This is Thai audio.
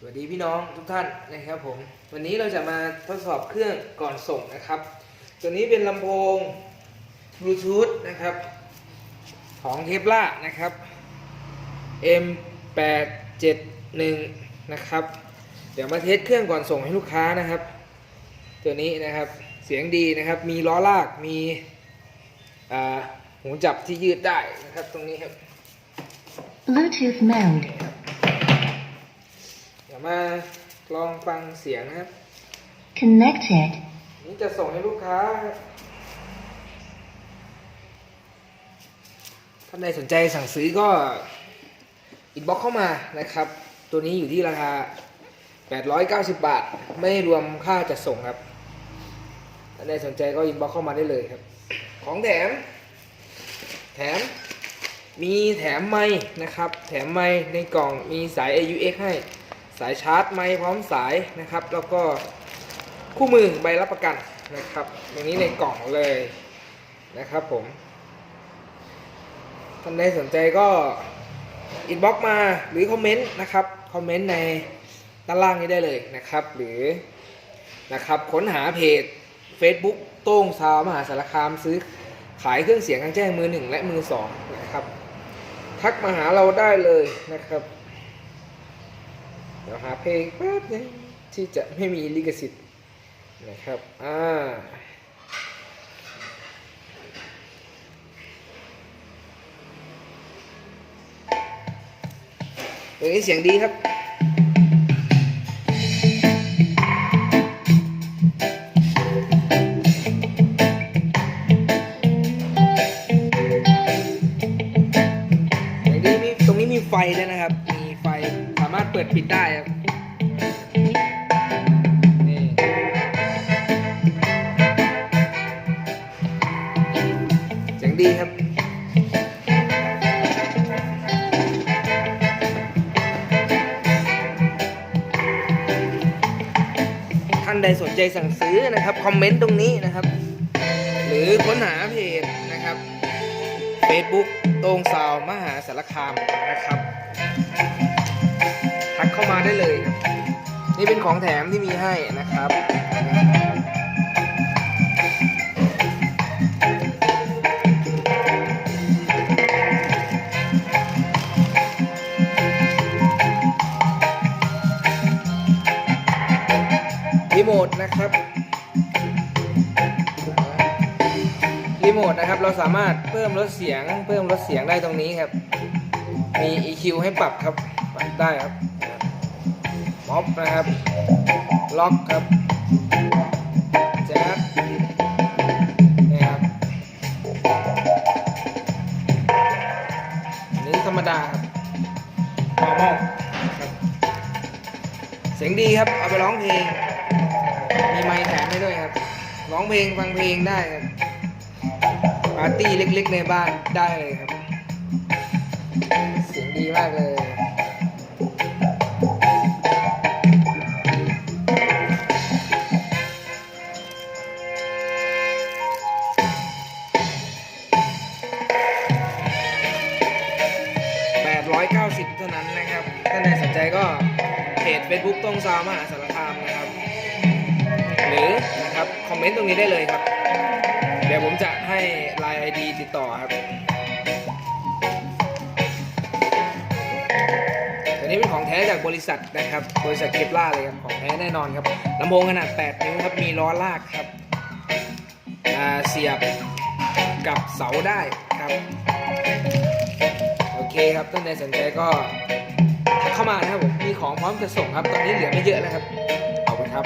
สวัสดีพี่น้องทุกท่านนะครับผม วันนี้เราจะมาทดสอบเครื่องก่อนส่งนะครับ ตัวนี้เป็นลำโพงบลูทูธนะครับ ของเทปล่านะครับ M871 นะครับ เดี๋ยวมาเทสเครื่องก่อนส่งให้ลูกค้านะครับ ตัวนี้นะครับเสียงดีนะครับ มีล้อลากมีหูจับที่ยืดได้นะครับตรงนี้ครับ Bluetooth mode. เดี๋ยวมาลองฟังเสียงนะครับ Connected. นี่จะส่งให้ลูกค้าครับท่านใดสนใจสั่งซื้อก็อินบ็อกเข้ามานะครับ ตัวนี้อยู่ที่ราคา 890 บาท ไม่รวมค่าจัดส่งครับท่านใดสนใจก็อินบ็อกเข้ามาได้เลยครับ ของแถม แถม มีแถมไม้นะครับ แถมไม้ในกล่องมีสาย AUX ให้ สายชาร์จไม้พร้อมสายนะครับ แล้วก็คู่มือใบรับประกันนะครับ ตรงนี้ในกล่องเลยนะครับผมท่านใดสนใจก็อินบ็อกมาหรือคอมเมนต์นะครับคอมเมนต์ในด้านล่างนี้ได้เลยนะครับ หรือนะครับค้นหาเพจ Facebook โต้งซาวมหาสารคามซื้อขายเครื่องเสียงกลางแจ้งมือหนึ่งและมือสองนะครับ ทักมาหาเราได้เลยนะครับ ดี๋ยวหาเพลงแป๊บนึงที่จะไม่มีลิขสิทธิ์นะครับ อ่าตัวนี้เสียงดีครับตรงนี้มีไฟด้วยนะครับ ปิดปิดได้ครับนี่เสียงดีครับท่านใดสนใจสั่งซื้อนะครับ คอมเมนต์ตรงนี้นะครับ หรือค้นหาเพจนะครับ Facebook โต้งซาวมหาสารคามนะครับ ทักเข้ามาได้เลยครับนี่เป็นของแถมที่มีให้นะครับรีโมทนะครับรีโมทนะครับเราสามารถเพิ่มลดเสียง เพิ่มลดเสียงได้ตรงนี้ครับ มี EQ ให้ปรับครับ ปรับได้ครับ ม็อบนะครับ ล็อกครับแจ๊บนี่ครับอันนี้ธรรมดาครับ normal ครับเสียงดีครับ เอาไปร้องเพลง มีไมค์แถมให้ด้วยครับ ร้องเพลงฟังเพลงได้ครับ ปาร์ตี้เล็กๆในบ้านได้เลยครับ เสียงดีมากเลย 890 เท่านั้นนะครับถ้าใครสนใจก็เพจ Facebook ตรงซาวมหาสารคามนะครับ หรือนะครับคอมเมนต์ตรงนี้ได้เลยครับ เดี๋ยวผมจะให้ Line ID ติดต่อครับอันนี้เป็นของแท้จากบริษัทนะครับ บริษัทเคปล่าเลยครับ ของแท้แน่นอนครับลำโพงขนาด 8 นิ้วครับ มีล้อลากครับเสียบกับเสาได้ครับ คครับท่านใดสนใจก็เข้ามานะครับผมมีของพร้อมจะส่งครับ ตอนนี้เหลือไม่เยอะแล้วครับ ขอบคุณครับ